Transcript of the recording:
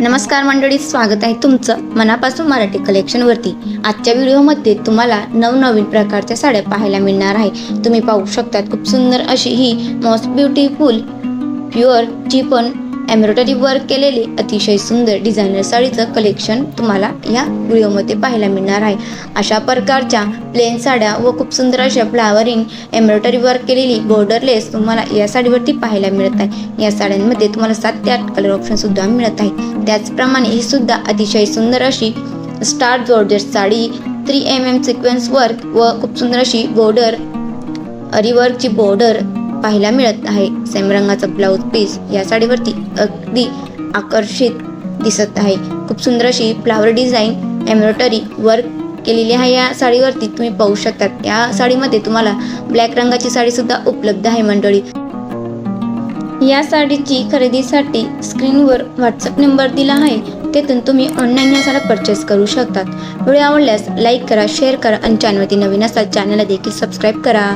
नमस्कार मंडळी स्वागत आहे तुमचं मनापासून मराठी कलेक्शनवरती आजच्या व्हिडिओमध्ये तुम्हाला नवनवीन प्रकारच्या साड्या पाहायला मिळणार आहे. तुम्ही पाहू शकतात खूप सुंदर अशी ही most beautiful pure chiffon embroidery work केलेली अतिशय सुंदर डिझायनर साडीचं कलेक्शन तुम्हाला या व्हिडिओमध्ये पाहायला मिळणार आहे. अशा प्रकारच्या प्लेन साड्या व खूप सुंदर अशा फ्लावरिंग एम्ब्रॉयडरी वर्क केलेली बॉर्डरलेस तुम्हाला या साडीवरती पाहायला मिळत आहे. या साड्यांमध्ये तुम्हाला सात ते आठ कलर ऑप्शनसुद्धा मिळत आहे. त्याचप्रमाणे ही सुद्धा अतिशय सुंदर अशी star georgette sari three M M sequence work व खूप सुंदर अशी बॉर्डर रिवर्कची बॉर्डर पाहायला मिळत आहे. सेम रंगाचा ब्लाऊज पीस या साडीवरती अगदी आकर्षित दिसत आहे. खूप सुंदर अशी फ्लावर डिझाईन एम्ब्रॉयडरी वर्क केलेली आहे या साडीवरती. तुम्ही पाहू शकता या साडीमध्ये तुम्हाला ब्लॅक रंगाची साडी सुद्धा उपलब्ध आहे मंडळी. या साडीची खरेदीसाठी स्क्रीनवर व्हॉट्सअप नंबर दिला आहे. तेथून तुम्ही ऑनलाईन या साड्या परचेस करू शकतात. व्हिडिओ आवडल्यास लाईक करा शेअर करा आणि चॅनलवरती नवीन असाल चॅनलला देखील सबस्क्राईब करा.